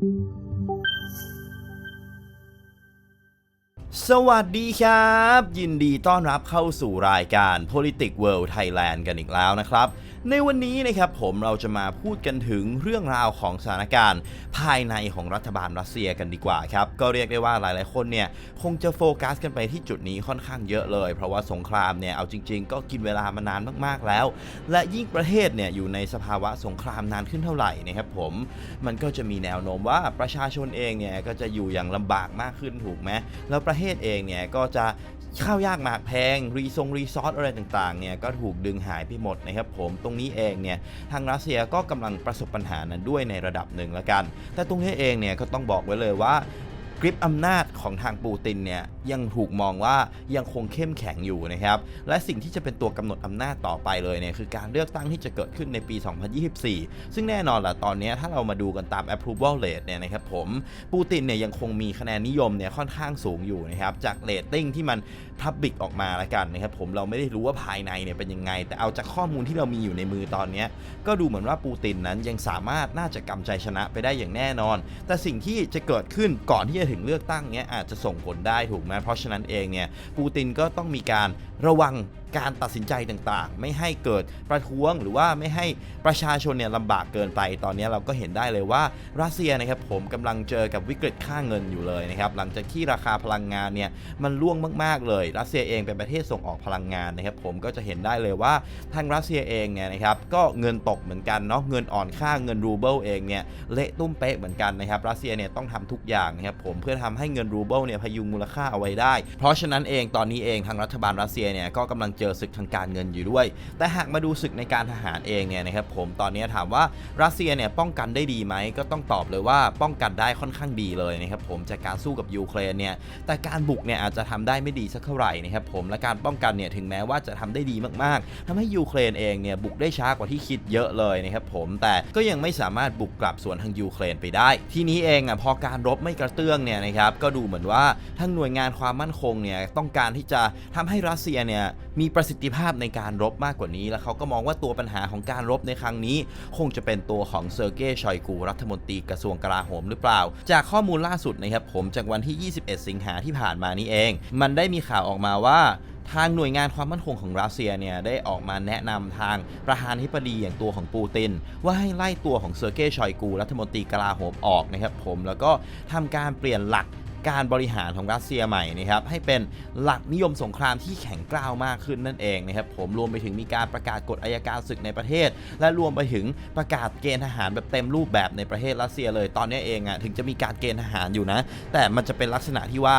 thank you สวัสดีครับ ยินดีต้อนรับเข้าสู่รายการ Politics World Thailand กันอีกแล้วนะครับ ในวันนี้นะครับผมเราจะมาพูดกันถึงเรื่องราวของสถานการณ์ ภายในของรัฐบาลรัสเซียกันดีกว่าครับ ก็เรียกได้ว่าหลายๆคนเนี่ย คงจะโฟกัสกันไปที่จุดนี้ค่อนข้างเยอะเลย เพราะว่าสงครามเนี่ยเอาจริง ๆ ก็กินเวลามานานมากๆแล้ว และยิ่งประเทศเนี่ยอยู่ในสภาวะสงครามนานขึ้นเท่าไหร่นะครับผมมันก็จะมีแนวโน้มว่าประชาชนเองเนี่ยก็จะอยู่อย่างลำบากมากขึ้นถูกไหมแล้วประเทศเองเนี่ยก็จะข้าวยากหมากแพง รีซงรีซอสอะไรต่างๆเนี่ยก็ถูกดึงหายไปหมดนะครับผมตรงนี้เองเนี่ยทางรัสเซียก็กำลังประสบปัญหานั้นด้วยในระดับหนึ่งละกัน แต่ตรงนี้เองเนี่ยก็ต้องบอกไว้เลยว่า กริปอำนาจของทางปูตินเนี่ยยังถูกมองว่ายังคงเข้มแข็งอยู่นะครับ และสิ่งที่จะเป็นตัวกำหนดอำนาจต่อไปเลยเนี่ยคือการเลือกตั้งที่จะเกิดขึ้นในปี 2024 ซึ่งแน่นอนแหละตอนนี้ถ้าเรามาดูกันตาม approval rate เนี่ยนะครับผมปูตินเนี่ยยังคงมีคะแนนนิยมเนี่ยค่อนข้างสูงอยู่นะครับจากเรตติ้งที่มัน public ออกมาแล้วกันนะครับผมเราไม่ได้รู้ว่าภายในเนี่ยเป็นยังไง แต่เอาจากข้อมูลที่เรามีอยู่ในมือตอนนี้ก็ดูเหมือนว่าปูตินนั้นยังสามารถน่าจะกำใจชนะไปได้อย่างแน่นอน แต่สิ่งที่จะเกิดขึ้นก่อนที่จะถึงเลือกตั้งเนี้ยอาจจะส่งผลได้ถูกไหมเพราะฉะนั้นเองเนี่ยปูตินก็ต้องมีการระวัง การตัดสินใจต่างๆ ไม่ให้เกิดประท้วงหรือว่าไม่ให้ประชาชนเนี่ยลำบากเกินไป ตอนนี้เราก็เห็นได้เลยว่ารัสเซียนะครับผมกำลังเจอกับวิกฤตค่าเงินอยู่เลยนะครับหลังจากที่ราคาพลังงานเนี่ยมันร่วงมากๆเลย รัสเซียเองเป็นประเทศส่งออกพลังงานนะครับผมก็จะเห็นได้เลยว่าทางรัสเซียเองเนี่ยนะครับก็เงินตกเหมือนกันเนาะเงินอ่อนค่าเงินรูเบิลเองเนี่ยเละตุ้มเป๊ะเหมือนกันนะครับรัสเซียเนี่ยต้องทำทุกอย่างนะครับผมเพื่อทำให้เงินรูเบิลเนี่ยพยุงมูลค่าเอาไว้ได้ เพราะฉะนั้นเองตอนนี้เองทางรัฐบาลรัสเซียเนี่ยก็กำลังเจอศึกทางการเงินอยู่ด้วย แต่หากมาดูศึกในการทหารเองเนี่ยนะครับผมตอนนี้ถามว่ารัสเซียเนี่ยป้องกันได้ดีไหมก็ต้องตอบเลยว่าป้องกันได้ค่อนข้างดีเลยนะครับผมจากการสู้กับยูเครนเนี่ยแต่การบุกเนี่ยอาจจะทำได้ไม่ดีสักเท่าไหร่นะครับผมและการป้องกันเนี่ยถึงแม้ว่าจะทำได้ดีมากๆทำให้ยูเครนเองเนี่ยบุกได้ช้ากว่าที่คิดเยอะเลยนะครับผมแต่ก็ยังไม่สามารถบุกกลับสวนทางยูเครนไปได้ ทีนี้เองอะพอการรบไม่กระเตื้องเนี่ยนะครับก็ดูเหมือนว่าทางหน่วยงานความมั่นคงเนี่ยต้องการที่จะทำให้รัสเซียเนี่ย มีประสิทธิภาพในการรบมากกว่านี้ แล้วเขาก็มองว่าตัวปัญหาของการรบในครั้งนี้ คงจะเป็นตัวของเซอร์เกย์ชอยกูรัฐมนตรีกระทรวงกลาโหมหรือเปล่า จากข้อมูลล่าสุดนะครับผมจากวันที่ 21 สิงหาที่ผ่านมานี้เอง มันได้มีข่าวออกมาว่าทางหน่วยงานความมั่นคงของรัสเซียเนี่ยได้ออกมาแนะนำทางประธานธิบดีอย่างตัวของปูติน ว่าให้ไล่ตัวของเซอร์เกย์ชอยกูรัฐมนตรีกลาโหมออกนะครับผมแล้วก็ทำการเปลี่ยนหลัก การบริหารของรัสเซียใหม่นะครับให้เป็นหลักนิยมสงครามที่แข็งกร้าวมากขึ้นนั่นเองนะครับผมรวมไปถึงมีการประกาศกฎอายการศึกในประเทศ และรวมไปถึงประกาศเกณฑ์ทหารแบบเต็มรูปแบบในประเทศรัสเซียเลยตอนนี้เองอะ่ะถึงจะมีการเกณฑ์ทหารอยู่นะ แต่มันจะเป็นลักษณะที่ว่า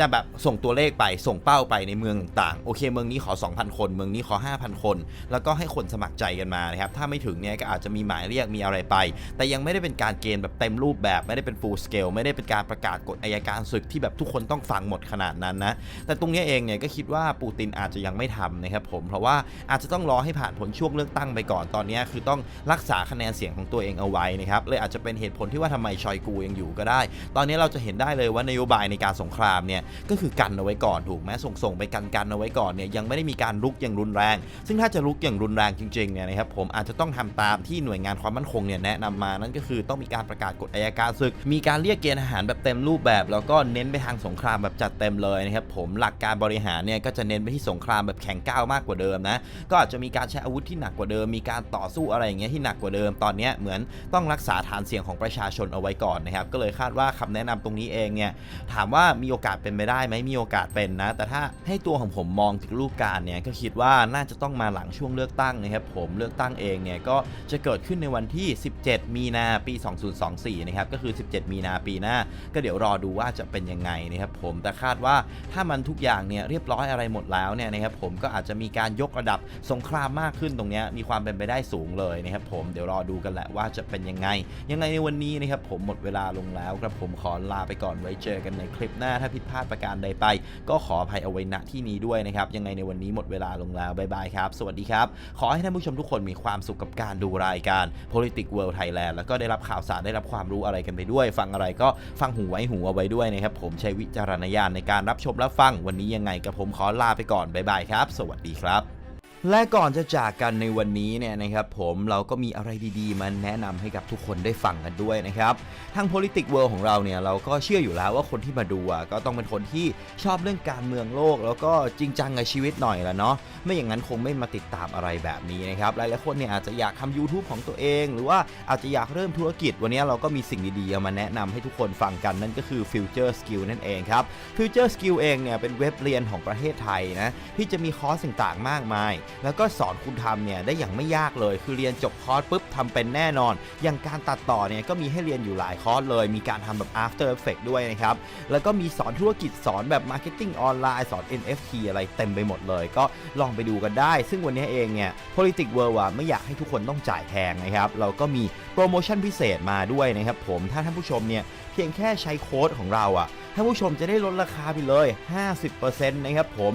จะแบบส่งตัวเลขไปส่งเป้าไปในเมืองต่างๆโอเค เมืองนี้ขอ 2,000 คน เมืองนี้ขอ 5,000 คน แล้วก็ให้คนสมัครใจกันมานะครับถ้าไม่ถึงเนี่ยก็อาจจะมีหมายเรียกมีอะไรไป แต่ยังไม่ได้เป็นการเกณฑ์แบบเต็มรูปแบบไม่ได้เป็น full scale ไม่ได้เป็นการประกาศกฎอายการศึกที่แบบทุกคนต้องฟังหมดขนาดนั้นนะแต่ตรงนี้เองเนี่ยก็คิดว่าปูตินอาจจะยังไม่ทำนะครับผมเพราะว่าอาจจะต้องรอให้ผ่านผลช่วงเลือกตั้งไปก่อนตอนนี้คือต้องรักษาคะแนนเสียงของตัวเองเอาไว้นะครับเลยอาจจะเป็นเหตุผลที่ว่าทำไมชอยกูยังอยู่ก็ได้ ตอนนี้เราจะเห็นได้เลยว่านโยบายในการสงครามเนี่ยก็คือกันเอาไว้ก่อนถูกไหมส่งส่งไปกันกันเอาไว้ก่อนเนี่ยยังไม่ได้มีการลุกอย่างรุนแรง ซึ่งถ้าจะลุกอย่างรุนแรงจริงๆเนี่ยนะครับผมอาจจะต้องทำตามที่หน่วยงานความมั่นคงเนี่ยแนะนำมานั่นก็คือต้องมีการประกาศกฎอายการศึก มีการเรียกเกณฑ์ทหารแบบเต็มรูปแบบ แล้วก็เน้นไปทางสงครามแบบจัดเต็มเลยนะครับผมหลักการบริหารเนี่ยก็จะเน้นไปที่สงครามแบบแข็งก้าวมากกว่าเดิมนะก็อาจจะมีการใช้อาวุธที่หนักกว่าเดิม มีการต่อสู้อะไรอย่างเงี้ยที่หนักกว่าเดิมตอนเนี้ยเหมือนต้องรักษาฐานเสียงของประชาชนเอาไว้ก่อนนะครับก็เลยคาดว่าคำแนะนำตรงนี้เองเนี่ยถามว่ามีโอกาสเป็นไปได้ไหมมีโอกาสเป็นนะ แต่ถ้าให้ตัวของผมมองถึงรูปการเนี่ยก็คิดว่าน่าจะต้องมาหลังช่วงเลือกตั้งนะครับผมเลือกตั้งเองเนี่ยก็จะเกิดขึ้นในวันที่ 17 มีนาปี 2024 นะครับก็คือ 17 มีนาปีหน้า ก็เดี๋ยวรอดูว่าจะเป็นยังไงนะครับผมแต่คาดว่าถ้ามันทุกอย่างเนี่ยเรียบร้อยอะไรหมดแล้วเนี่ยนะครับผมก็อาจจะมีการยกระดับสงครามมากขึ้นตรงนี้มีความเป็นไปได้สูงเลยนะครับผมเดี๋ยวรอดูกันแหละว่าจะเป็นยังไง ยังไงในวันนี้นะครับผมหมดเวลาลงแล้วครับผมขอลาไปก่อนไว้เจอกันในคลิปหน้าถ้าผิดพลาดประการใดไป ก็ขออภัยเอาไว้ณที่นี้ด้วยนะครับ ยังไงในวันนี้หมดเวลาลงแล้วบ๊ายบายครับ สวัสดีครับ ขอให้ท่านผู้ชมทุกคนมีความสุขกับการดูรายการ Politics World Thailand แล้วก็ได้รับข่าวสารได้รับความรู้อะไรกันไปด้วย ฟังอะไรก็ฟังหูไว้หูเอาไว้ด้วยนะครับ ผมใช้วิจารณญาณในการรับชมและฟัง วันนี้ยังไงกับผมขอลาไปก่อนบ๊ายบายครับ สวัสดีครับ และก่อนจะจากกันในวันนี้เนี่ยนะครับผมเราก็มีอะไรดีๆ มาแนะนำให้กับทุกคนได้ฟังกันด้วยนะครับ ทาง politic world ของเราเนี่ยเราก็เชื่ออยู่แล้วว่าคนที่มาดูอะก็ต้องเป็นคนที่ชอบเรื่องการเมืองโลก แล้วก็จริงจังกับชีวิตหน่อยละเนาะไม่อย่างนั้นคงไม่มาติดตามอะไรแบบนี้นะครับหลายๆคนเนี่ยอาจจะอยากทำ YouTube ของตัวเอง หรือว่าอาจจะอยากเริ่มธุรกิจ วันนี้เราก็มีสิ่งดีๆเอามาแนะนำให้ทุกคนฟังกันนั่นก็คือ Future Skill นั่นเองครับ Future Skill เองเนี่ยเป็นเว็บเรียนของประเทศไทยนะที่จะมีคอร์สต่างๆ มากมายแล้วก็สอนคุณทำเนี่ยได้อย่างไม่ยากเลย คือเรียนจบคอร์สปุ๊บทำเป็นแน่นอน อย่างการตัดต่อเนี่ยก็มีให้เรียนอยู่หลายคอร์สเลย มีการทำแบบ After Effects ด้วยนะครับ แล้วก็มีสอนธุรกิจสอนแบบ Marketing ออนไลน์สอน NFT อะไรเต็มไปหมดเลย ก็ลองไปดูกันได้ ซึ่งวันนี้เองเนี่ย Politic World ไม่อยากให้ทุกคนต้องจ่ายแพงนะครับ เราก็มีโปรโมชั่นพิเศษมาด้วยนะครับผมถ้าท่านผู้ชมเนี่ยเพียงแค่ใช้โค้ดของเราอะท่านผู้ชมจะได้ลดราคาไปเลย 50%นะครับผม